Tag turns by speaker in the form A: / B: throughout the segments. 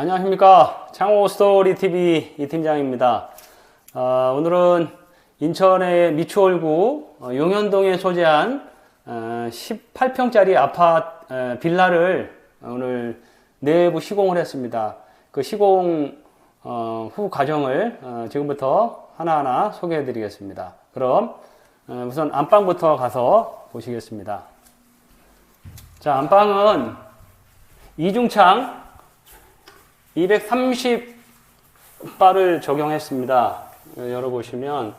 A: 안녕하십니까. 창호 스토리 TV 이 팀장입니다. 아, 오늘은 인천의 미추홀구 어, 용현동에 소재한 어, 18평짜리 아파트 에, 빌라를 오늘 내부 시공을 했습니다. 그 시공 어, 후 과정을 어, 지금부터 하나하나 소개해 드리겠습니다. 그럼 어, 우선 안방부터 가서 보시겠습니다. 자, 안방은 이중창 230바를 적용했습니다. 어, 열어보시면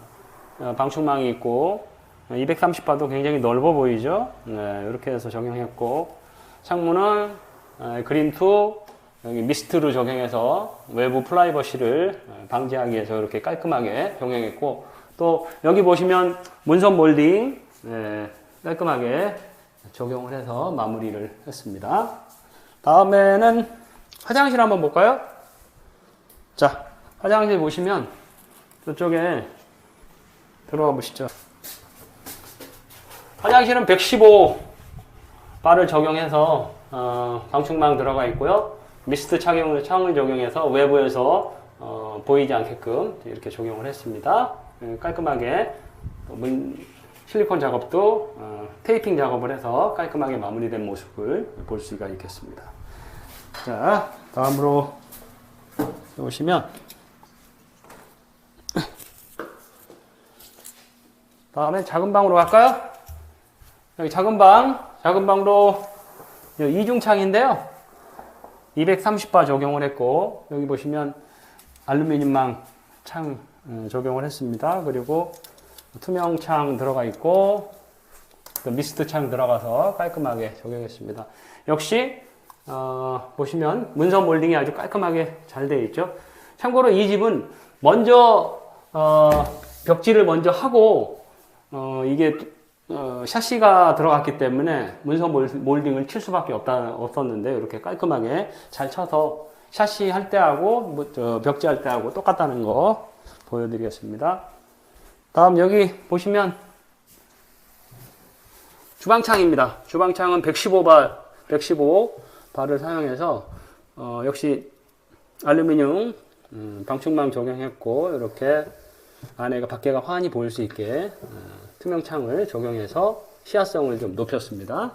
A: 어, 방충망이 있고 230바도 굉장히 넓어 보이죠? 네, 이렇게 해서 적용했고 창문은 어, 그린2 여기 미스트로 적용해서 외부 프라이버시를 어, 방지하기 위해서 이렇게 깔끔하게 병행했고 또 여기 보시면 문선 몰딩 네, 깔끔하게 적용을 해서 마무리를 했습니다. 다음에는 화장실 한번 볼까요? 자, 화장실 보시면 저쪽에 들어가 보시죠. 화장실은 115 바를 적용해서 어, 방충망 들어가 있고요. 미스트 착용을 창을 적용해서 외부에서 어, 보이지 않게끔 이렇게 적용을 했습니다. 예, 깔끔하게 또 문, 실리콘 작업도 어, 테이핑 작업을 해서 깔끔하게 마무리된 모습을 볼 수가 있겠습니다. 자, 다음으로 보시면 다음에 작은 방으로 갈까요? 여기 작은 방, 작은 방도 이중창인데요. 230바 적용을 했고 여기 보시면 알루미늄망 창 어, 적용을 했습니다. 그리고 투명 창 들어가 있고 또 미스트 창 들어가서 깔끔하게 적용했습니다. 역시 어, 보시면 문선 몰딩이 아주 깔끔하게 잘 되어 있죠. 참고로 이 집은 먼저 어, 벽지를 먼저 하고 어, 이게 어, 샤시가 들어갔기 때문에 몰- 몰딩을 칠 수밖에 없다, 없었는데 이렇게 깔끔하게 잘 쳐서 샤시 할 때하고 뭐, 저, 벽지 할 때하고 똑같다는 거 보여드리겠습니다. 다음 여기 보시면 주방창입니다. 주방창은 115발, 115 발을 사용해서 어, 역시 알루미늄 음, 방충망 적용했고 이렇게 안에가 밖에가 환히 보일 수 있게 어, 투명 창을 적용해서 시야성을 좀 높였습니다.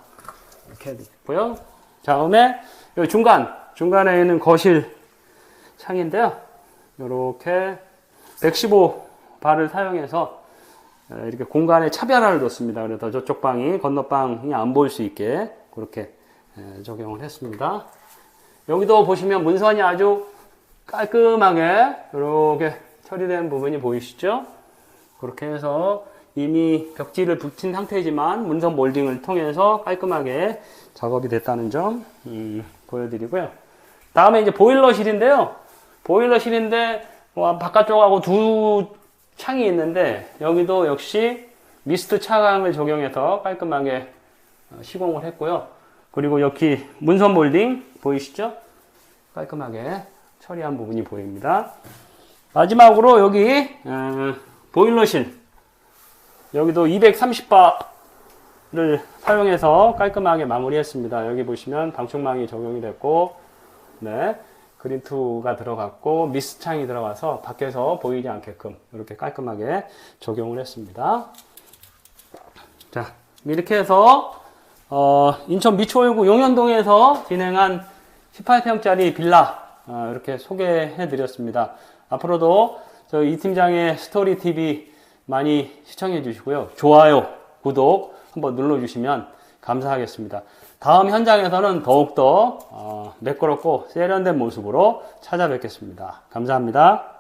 A: 이렇게 있고요. 다음에 여기 중간 중간에 있는 거실 창인데요. 이렇게 115 발을 사용해서 어, 이렇게 공간에 차별화를 뒀습니다. 그래서 저쪽 방이 건너방이 안 보일 수 있게 그렇게 에, 적용을 했습니다. 여기도 보시면 문선이 아주 깔끔하게 이렇게 처리된 부분이 보이시죠? 그렇게 해서 이미 벽지를 붙인 상태이지만 문선 몰딩을 통해서 깔끔하게 작업이 됐다는 점 음, 보여드리고요. 다음에 이제 보일러실인데요. 보일러실인데 와, 바깥쪽하고 두 창이 있는데 여기도 역시 미스트 차광을 적용해서 깔끔하게 어, 시공을 했고요. 그리고 여기 문선 몰딩 보이시죠? 깔끔하게 처리한 부분이 보입니다. 마지막으로 여기 어, 보일러실 여기도 230바를 사용해서 깔끔하게 마무리했습니다. 여기 보시면 방충망이 적용이 됐고 네. 그린2가 들어갔고 미스 창이 들어가서 밖에서 보이지 않게끔 이렇게 깔끔하게 적용을 했습니다. 자, 이렇게 해서 어, 인천 미추홀구 용현동에서 진행한 18평짜리 빌라 어, 이렇게 소개해 드렸습니다. 앞으로도 저희 이 팀장의 스토리 TV 많이 시청해 주시고요. 좋아요, 구독 한번 눌러 주시면 감사하겠습니다. 다음 현장에서는 더욱더 어, 매끄럽고 세련된 모습으로 찾아뵙겠습니다. 감사합니다.